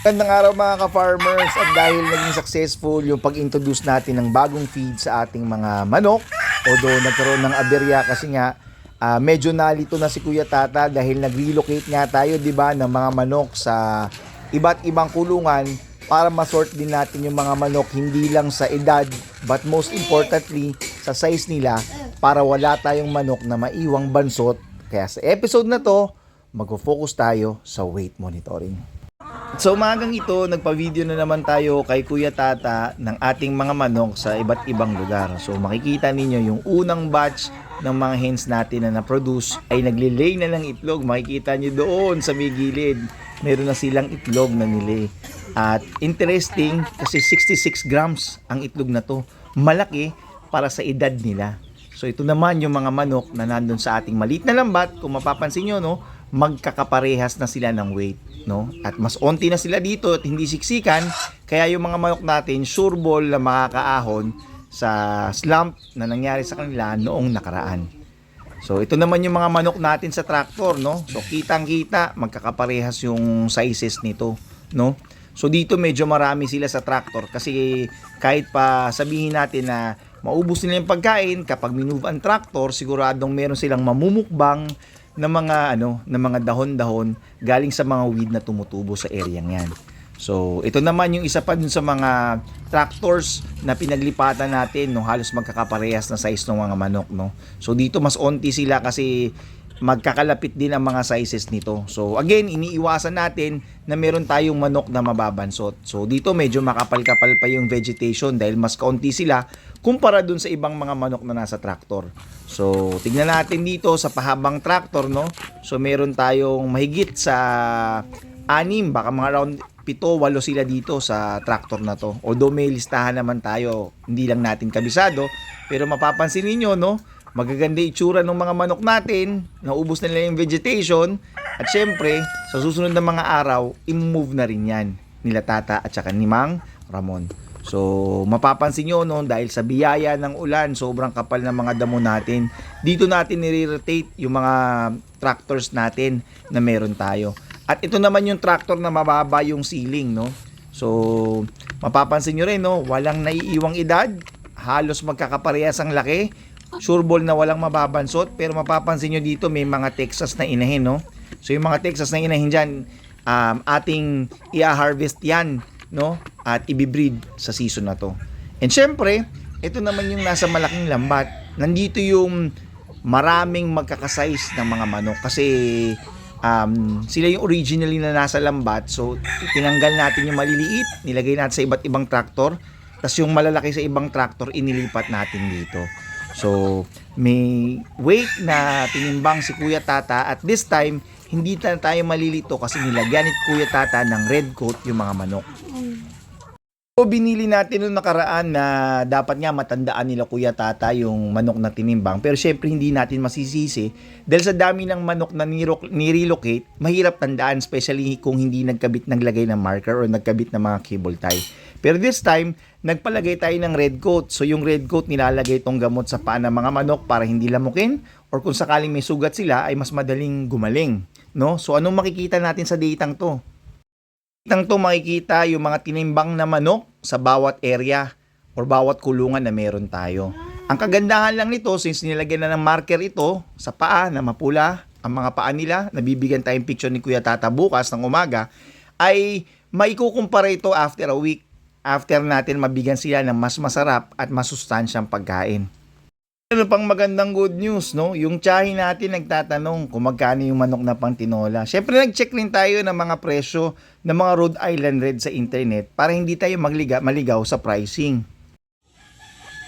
Magandang araw mga ka-farmers at dahil naging successful yung pag-introduce natin ng bagong feed sa ating mga manok although nagkaroon ng aberya kasi nga ah, medyo nalito na si Kuya Tata dahil nag-relocate nga tayo 'di ba ng mga manok sa iba't ibang kulungan para masort din natin yung mga manok hindi lang sa edad but most importantly sa size nila para wala tayong manok na maiwang bansot kaya sa episode na to magfo-focus tayo sa weight monitoring. So umagang ito, nagpa-video na naman tayo kay Kuya Tata ng ating mga manok sa iba't ibang lugar. So makikita ninyo yung unang batch ng mga hens natin na na-produce ay naglilay na ng itlog. Makikita nyo doon sa may gilid. Meron na silang itlog na nilay. At interesting kasi 66 grams ang itlog na to. Malaki para sa edad nila. So ito naman yung mga manok na nandun sa ating maliit na lambat. Kung mapapansin nyo, no, magkakaparehas na sila ng weight. No? At mas onti na sila dito at hindi siksikan. Kaya yung mga manok natin, sure ball na makakaahon sa slump na nangyari sa kanila noong nakaraan. So ito naman yung mga manok natin sa tractor, no? So kitang-kita, magkakaparehas yung sizes nito, no? So dito medyo marami sila sa tractor kasi kahit pa sabihin natin na maubos nila yung pagkain kapag minove ang tractor, siguradong meron silang mamumukbang ng mga ano, ng mga dahon-dahon galing sa mga weed na tumutubo sa area yan. So, ito naman yung isa pa dun sa mga tractors na pinaglipatan natin no halos magkakaparehas na size ng mga manok no. So dito mas onti sila kasi magkakalapit din ang mga sizes nito. So again, iniiwasan natin na meron tayong manok na mababansot. So dito medyo makapal-kapal pa yung vegetation dahil mas kaunti sila kumpara dun sa ibang mga manok na nasa traktor. So tignan natin dito sa pahabang traktor no. So meron tayong mahigit sa anim, baka mga around pito, walo sila dito sa tractor na to. Although may listahan naman tayo, hindi lang natin kabisado, pero mapapansin niyo no, magaganda itsura ng mga manok natin, naubos na nila yung vegetation, at syempre, sa susunod na mga araw, i-move na rin yan nila tata at saka ni Mang Ramon. So, mapapansin nyo, no, dahil sa biyaya ng ulan, sobrang kapal ng mga damo natin, dito natin nire-rotate yung mga tractors natin na meron tayo. At ito naman yung tractor na mababa yung ceiling, no? So, mapapansin nyo rin, no? Walang naiiwang edad. Halos magkakaparehas ang laki. Sure ball na walang mababansot. Pero mapapansin nyo dito, may mga Texas na inahin, no? So, yung mga Texas na inahin dyan, um, ating i-harvest yan, no? At ibibreed sa season na to. And syempre, ito naman yung nasa malaking lambat. Nandito yung maraming magkakasize ng mga manok. Kasi um, sila yung originally na nasa lambat. So, tinanggal natin yung maliliit, nilagay natin sa iba't ibang traktor. Tapos yung malalaki sa ibang traktor, inilipat natin dito. So, may weight na tinimbang si Kuya Tata at this time, hindi na tayo malilito kasi nilagyan ni Kuya Tata ng red coat yung mga manok. So, binili natin nung nakaraan na dapat nga matandaan nila Kuya Tata yung manok na tinimbang. Pero syempre hindi natin masisisi dahil sa dami ng manok na nirelocate, mahirap tandaan especially kung hindi nagkabit naglagay ng marker or nagkabit ng mga cable tie. Pero this time, nagpalagay tayo ng red coat. So yung red coat nilalagay itong gamot sa paa ng mga manok para hindi lamukin or kung sakaling may sugat sila ay mas madaling gumaling. No? So anong makikita natin sa datang to? Itang to makikita yung mga tinimbang na manok sa bawat area or bawat kulungan na meron tayo. Ang kagandahan lang nito, since nilagyan na ng marker ito sa paa na mapula, ang mga paa nila, nabibigyan tayong picture ni Kuya Tata bukas ng umaga, ay maikukumpara ito after a week. After natin mabigyan sila ng mas masarap at masustansyang pagkain. Ano pang magandang good news, no? Yung tiyahin natin nagtatanong kung magkano yung manok na pang tinola. Siyempre, nag-check rin tayo ng mga presyo ng mga Rhode Island Red sa internet para hindi tayo magliga, maligaw sa pricing.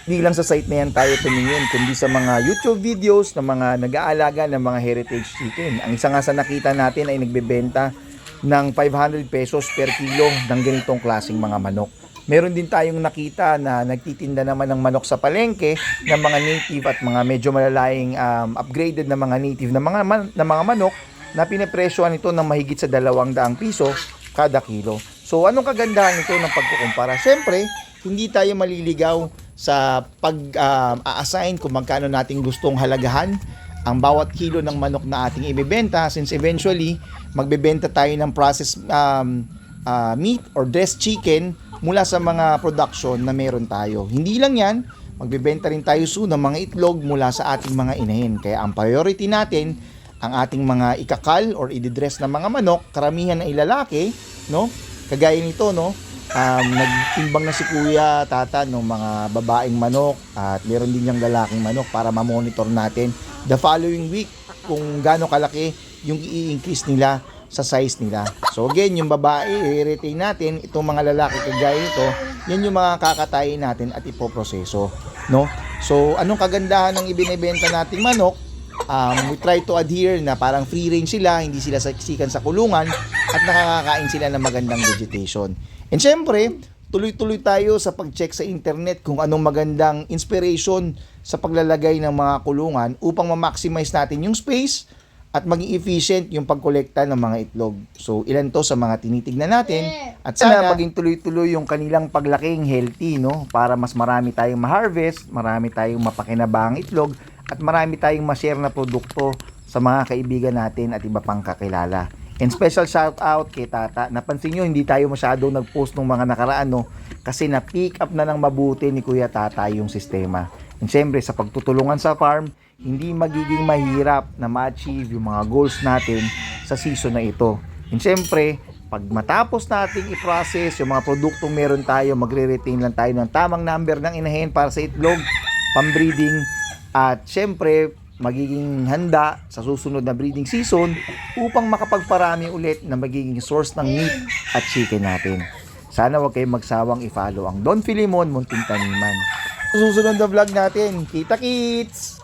Hindi lang sa site na yan tayo tumingin, kundi sa mga YouTube videos ng mga nag-aalaga ng mga heritage chicken. Ang isa nga sa nakita natin ay nagbebenta ng 500 pesos per kilo ng ganitong klaseng mga manok. Meron din tayong nakita na nagtitinda naman ng manok sa palengke ng mga native at mga medyo malalaying um, upgraded na mga native na mga, man, na mga manok na pinepresyohan ito ng mahigit sa 200 piso kada kilo. So anong kagandahan nito ng pagkukumpara? Siyempre, hindi tayo maliligaw sa pag-assign kung magkano nating gustong halagahan ang bawat kilo ng manok na ating ibebenta since eventually magbebenta tayo ng process um, ah, meat or dressed chicken mula sa mga production na meron tayo. Hindi lang yan, magbebenta rin tayo soon ng mga itlog mula sa ating mga inahin. Kaya ang priority natin, ang ating mga ikakal or ididress na mga manok, karamihan na ilalaki, no? Kagaya nito, no? Um, nagtimbang na si Kuya Tata ng mga babaeng manok at meron din yung lalaking manok para ma-monitor natin the following week kung gaano kalaki yung i-increase nila sa size nila. So again, yung babae, i-retain natin, itong mga lalaki kagaya ito, yan yung mga kakatayin natin at ipoproseso. No? So, anong kagandahan ng ibinebenta nating manok? Um, we try to adhere na parang free range sila, hindi sila saksikan sa kulungan at nakakakain sila ng magandang vegetation. And syempre, tuloy-tuloy tayo sa pag-check sa internet kung anong magandang inspiration sa paglalagay ng mga kulungan upang ma-maximize natin yung space at maging efficient yung pagkolekta ng mga itlog. So, ilan to sa mga tinitignan natin at sana maging tuloy-tuloy yung kanilang paglaking healthy, no? Para mas marami tayong ma-harvest, marami tayong mapakinabang itlog at marami tayong ma-share na produkto sa mga kaibigan natin at iba pang kakilala. And special shout out kay Tata. Napansin nyo, hindi tayo masyado nag-post ng mga nakaraan, no? Kasi na-pick up na ng mabuti ni Kuya Tata yung sistema. And syempre, sa pagtutulungan sa farm, hindi magiging mahirap na ma-achieve yung mga goals natin sa season na ito. And syempre, pag matapos nating i-process yung mga produktong meron tayo, magre-retain lang tayo ng tamang number ng inahin para sa itlog, pambreeding, at syempre, magiging handa sa susunod na breeding season upang makapagparami ulit na magiging source ng meat at chicken natin. Sana huwag kayong magsawang i-follow ang Don Filimon Munting Taniman. Susunod na vlog natin, kita kits!